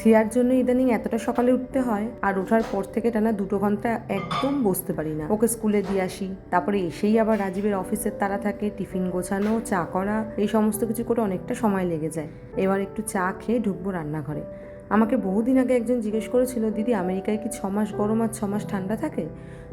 থিয়ার জন্য ইদানিং এতটা সকালে উঠতে হয়, আর ওঠার পর থেকে টানা দুটো ঘণ্টা একদম বসতে পারি না। ওকে স্কুলে দিয়ে আসি, তারপরে এসেই আবার রাজীবের অফিসের তারা থাকে, টিফিন গোছানো, চা করা, এই সমস্ত কিছু করে অনেকটা সময় লেগে যায়। এবার একটু চা খেয়ে ঢুকবো রান্নাঘরে। আমাকে বহুদিন আগে একজন জিজ্ঞেস করেছিল দিদি আমেরিকায় কি ছ মাস গরম আর ছ মাস ঠান্ডা থাকে?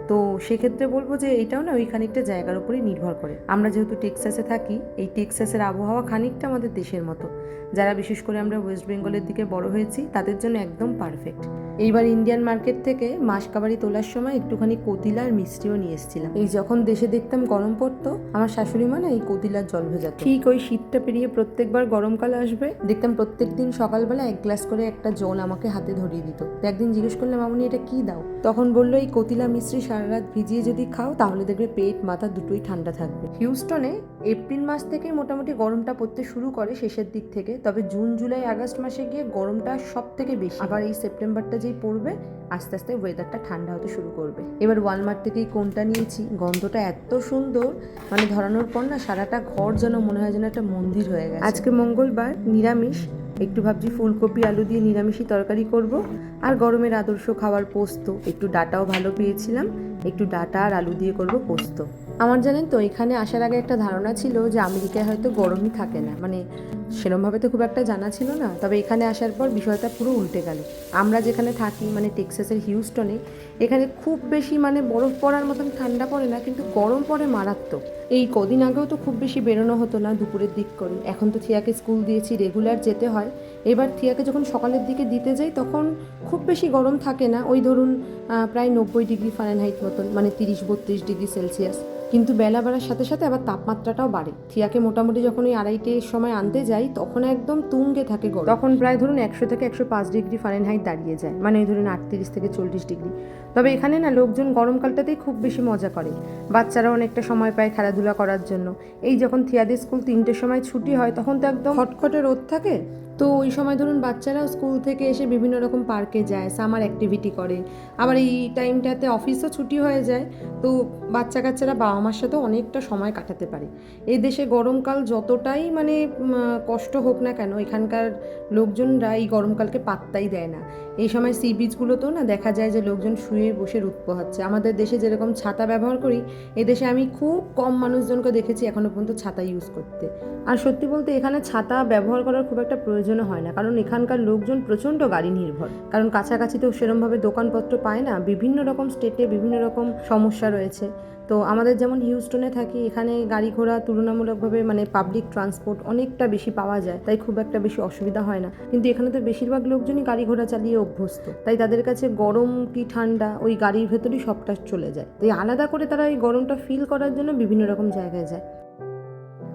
তো সেক্ষেত্রে বলব যে এটাও না ওই খানিকটা জায়গার উপরেই নির্ভর করে। আমরা যেহেতু টেক্সাসে থাকি এই টেক্সাসের আবহাওয়া খানিকটা আমাদের দেশের মতো। যারা বিশেষ করে আমরা ওয়েস্ট বেঙ্গলের দিকে বড় হয়েছি তাদের জন্য একদম পারফেক্ট। এইবার ইন্ডিয়ান মার্কেট থেকে মাসকাবাড়ি তোলার সময় একটুখানি কতিলা আর মিষ্টিও নিয়ে এসেছিলাম। এই যখন দেশে দেখতাম গরম পড়তো আমার শাশুড়ি মা না এই কতিলার জল ভেজাত। ঠিক ওই শীতটা পেরিয়ে প্রত্যেকবার গরমকাল আসবে। দেখতাম প্রত্যেক দিন সকালবেলা এক গ্লাস করে একটা জল আমাকে হাতে ধরিয়ে দিত। একদিন জিজ্ঞেস করলাম, মামনি, এটা কি দাও? তখন বলল, এই কতিলা মিশ্রি সারা রাত ভিজিয়ে যদি খাও, তাহলে দেখবে পেট, মাথা দুটোই ঠান্ডা থাকবে। হিউস্টনে এপ্রিল মাস থেকে মোটামুটি গরমটা পড়তে শুরু করে শেষের দিক থেকে। তবে জুন, জুলাই, আগস্ট মাসে গিয়ে গরমটা সব থেকে বেশি। আবার এই সেপ্টেম্বরটা যেই পড়বে, আস্তে আস্তে ওয়েদারটা ঠান্ডা হতে শুরু করবে। এবার ওয়ালমার্ট থেকে কোনটা নিয়েছি, গন্ধটা এত সুন্দর মানে ধরানোর পর না সারাটা ঘর যেন মনে হয় যেন একটা মন্দির হয়ে গেছে। আজকে মঙ্গলবার, নিরামিষ একটু ভাবছি ফুলকপি, আলু দিয়ে নিরামিষই তরকারি করব। আর গরমের আদর্শ খাবার পোস্ত। একটু ডাটাও ভালো পেয়েছিলাম। একটু ডাটা আর আলু দিয়ে করব পোস্ত। আমার জানেন তো, এখানে আসার আগে একটা ধারণা ছিল যে আমেরিকায় হয়তো গরমই থাকে না। মানে সেরমভাবে তো খুব একটা জানা ছিল না, তবে এখানে আসার পর বিষয়টা পুরো উল্টে গেল। আমরা যেখানে থাকি মানে টেক্সাসের হিউস্টনে, এখানে খুব বেশি মানে বরফ পড়ার মতন ঠান্ডা পড়ে না, কিন্তু গরম পড়ে মারাত্মক। এই কদিন আগেও তো খুব বেশি বেরোনো হতো না দুপুরের দিক করে। এখন তো থিয়াকে স্কুল দিয়েছি, রেগুলার যেতে হয়। এবার থিয়াকে যখন সকালের দিকে দিতে যাই, তখন খুব বেশি গরম থাকে না। ওই ধরুন প্রায় নব্বই ডিগ্রি ফারেনহাইট মতন মানে তিরিশ বত্রিশ ডিগ্রি সেলসিয়াস। কিন্তু বেলা বাড়ার সাথে সাথে আবার তাপমাত্রাটাও বাড়ে। থিয়াকে মোটামুটি যখন ওই আড়াইটের সময় আনতে যাই তখন একদম তুঙ্গে থাকে গরম। তখন প্রায় ধরুন একশো থেকে একশো পাঁচ ডিগ্রি ফারেনহাইট দাঁড়িয়ে যায়। মানে ওই ধরুন আটত্রিশ থেকে চল্লিশ ডিগ্রি। তবে এখানে না লোকজন গরমকালটাতেই খুব বেশি মজা করে। বাচ্চারা অনেকটা সময় পায় খেলাধুলা করার জন্য। এই যখন থিয়াদের স্কুল তিনটের সময় ছুটি হয় তখন তো একদম খটখটে রোদ থাকে তো ওই সময় ধরুন বাচ্চারা স্কুল থেকে এসে বিভিন্ন রকম পার্কে যায় সামার অ্যাক্টিভিটি করে। আবার এই টাইমটাতে অফিসও ছুটি হয়ে যায়, তো বাচ্চা কাচ্চারা বাবা মার সাথে অনেকটা সময় কাটাতে পারে। এই দেশে গরমকাল যতটাই মানে কষ্ট হোক না কেন, এখানকার লোকজনরা এই গরমকালকে পাত্তাই দেয় না। এই সময় সি বিচগুলোতেও না দেখা যায় যে লোকজন শুয়ে বসে রোদ পোহাচ্ছে আমাদের দেশে যেরকম ছাতা ব্যবহার করি এদেশে আমি খুব কম মানুষজনকে দেখেছি এখনও পর্যন্ত ছাতা ইউজ করতে। আর সত্যি বলতে এখানে ছাতা ব্যবহার করার খুব একটা প্রয়োজনও হয় না, কারণ এখানকার লোকজন প্রচণ্ড গাড়ি নির্ভর। কারণ কাছাকাছি তো সেরমভাবে দোকানপত্র পায় না, বিভিন্ন রকম স্টেটে বিভিন্ন রকম সমস্যা রয়েছে। তো আমাদের যেমন হিউস্টনে থাকি, এখানে গাড়ি ঘোড়া তুলনামূলকভাবে মানে পাবলিক ট্রান্সপোর্ট অনেকটা বেশি পাওয়া যায়, তাই খুব একটা বেশি অসুবিধা হয় না। কিন্তু এখানে তো বেশিরভাগ লোকজনই গাড়ি ঘোড়া চালিয়ে অভ্যস্ত। তাই তাদের কাছে গরম কি ঠান্ডা, ওই গাড়ির ভেতরেই সবটা চলে যায়। তাই আলাদা করে তারা এই গরমটা ফিল করার জন্য বিভিন্ন রকম জায়গায় যায়।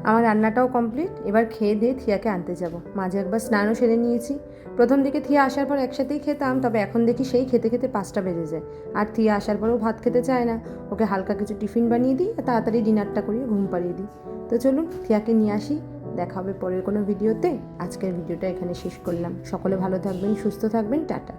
আমার রান্নাটাও কমপ্লিট এবার খেয়ে দিয়ে থিয়াকে আনতে যাব। মাঝে একবার স্নানও সেরে নিয়েছি। প্রথম দিকে থিয়া আসার পর একসাথেই খেতাম, তবে এখন দেখি সেই খেতে খেতে পাঁচটা বেজে যায়। আর থিয়া আসার পরেও ভাত খেতে চায় না। ওকে হালকা কিছু টিফিন বানিয়ে দিই তাড়াতাড়ি ডিনারটা করিয়ে ঘুম পাড়িয়ে দিই। তো চলুন থিয়াকে নিয়ে আসি। দেখা হবে পরের কোনো ভিডিওতে। আজকের ভিডিওটা এখানে শেষ করলাম। সকলে ভালো থাকবেন, সুস্থ থাকবেন, টাটা।